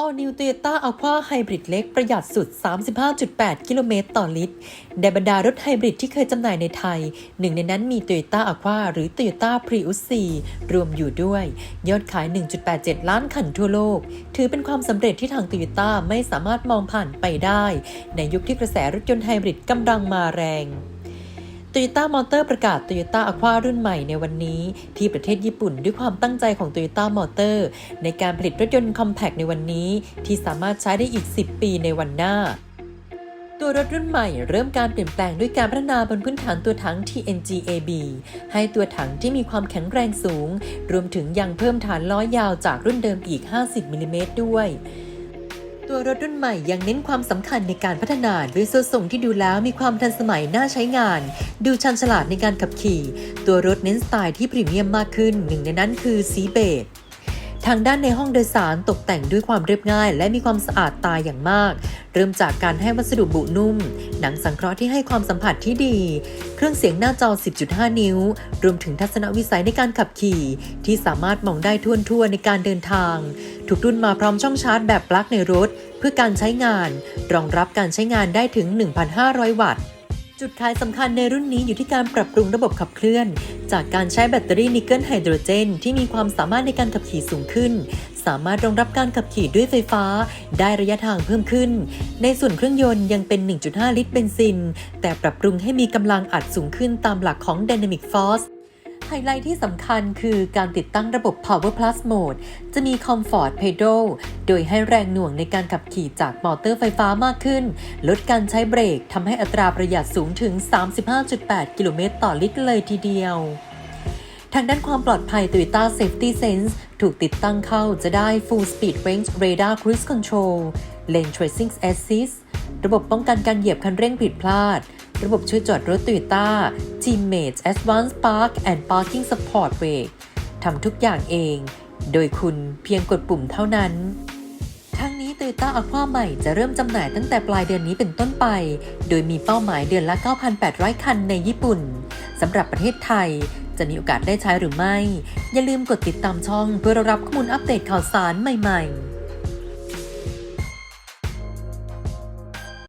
All New Toyota Aqua Hybrid เล็กประหยัดสุด 35.8 กิโลเมตรต่อลิตรในบรรดารถไฮบริดที่เคยจำหน่ายในไทย หนึ่งในนั้นมี Toyota Aqua หรือ Toyota Prius 4 รวมอยู่ด้วย ยอดขาย 1.87 ล้านคันทั่วโลก ถือเป็นความสำเร็จที่ทาง Toyota ไม่สามารถมองผ่านไปได้ ในยุคที่กระแสรถยนต์ไฮบริดกำลังมาแรง Toyota Motor ประกาศ Toyota Aqua รุ่นใหม่ในวันนี้ที่ประเทศญี่ปุ่นด้วยความตั้งใจของ Toyota Motor ในการผลิตรถยนต์ Compact ในวันนี้ ที่สามารถใช้ได้อีก 10 ปีในวันหน้า ตัวรถรุ่นใหม่เริ่มการเปลี่ยนแปลงด้วยการพัฒนาบนพื้นฐานตัวถัง TNGAB ให้ตัวถังที่มีความแข็งแรงสูง รวมถึงยังเพิ่มฐานล้อยาวจากรุ่นเดิมอีก 50มิลลิเมตรด้วย ตัวรถรุ่นใหม่ยังเน้นความสำคัญในการพัฒนาด้วยโซ่ส่งที่ดูแล้วมีความทันสมัยน่าใช้งาน ดูชันฉลาดในการขับขี่ ตัวรถเน้นสไตล์ที่พรีเมียมมากขึ้น หนึ่งในนั้นคือสีเบจ ทางด้านในห้องโดยสารตกแต่งด้วยความเรียบง่าย และมีความสะอาดตาอย่างมาก เริ่มจากการให้วัสดุบุนุ่ม หนังสังเคราะห์ที่ให้ความสัมผัสที่ดี เครื่องเสียงหน้าจอ 10.5 นิ้ว รวมถึงทัศนวิสัยในการขับขี่ ที่สามารถมองได้ทั่วทั่วๆในการเดินทางทุกรุ่นมาพร้อมช่องชาร์จแบบปลั๊กในรถ เพื่อการใช้งาน รองรับการใช้งานได้ถึง 1,500 วัตต์ จุดขายสำคัญในรุ่นนี้อยู่ที่การปรับปรุงระบบขับเคลื่อน จากการใช้แบตเตอรี่นิกเกิลไฮโดรเจน ที่มีความสามารถในการขับขี่สูงขึ้น สามารถรองรับการขับขี่ด้วยไฟฟ้า ได้ระยะทางเพิ่มขึ้น ในส่วนเครื่องยนต์ยังเป็น 1.5 ลิตรเบนซิน แต่ปรับปรุงให้มีกำลังอัดสูงขึ้นตามหลักของ Dynamic Force ไฮไลท์ที่สำคัญคือการติดตั้งระบบ Power Plus Mode จะมี Comfort Pedal โดยให้แรงหน่วงในการขับขี่จากมอเตอร์ไฟฟ้ามากขึ้น ลดการใช้เบรกทำให้อัตราประหยัดสูงถึง 35.8 กิโลเมตรต่อลิตรเลยทีเดียว ทางด้านความปลอดภัย Toyota Safety Sense ถูกติดตั้งเข้าจะได้ Full Speed Range Radar Cruise Control Lane Tracing Assist ระบบป้องกันการเหยียบคันเร่งผิดพลาด ระบบช่วยจอดรถ Toyota Teammates Advanced Park and Parking Support Brake ทำทุกอย่างเอง โดยคุณเพียงกดปุ่มเท่านั้นทั้งนี้ Toyota Aqua ใหม่จะเริ่มจำหน่ายตั้งแต่ปลายเดือนนี้เป็นต้นไป โดยมีเป้าหมายเดือนละ 9,800 คันในญี่ปุ่น สำหรับประเทศไทยจะมีโอกาสได้ใช้หรือไม่ อย่าลืมกดติดตามช่องเพื่อรับข้อมูลอัปเดตข่าวสารใหม่ ๆ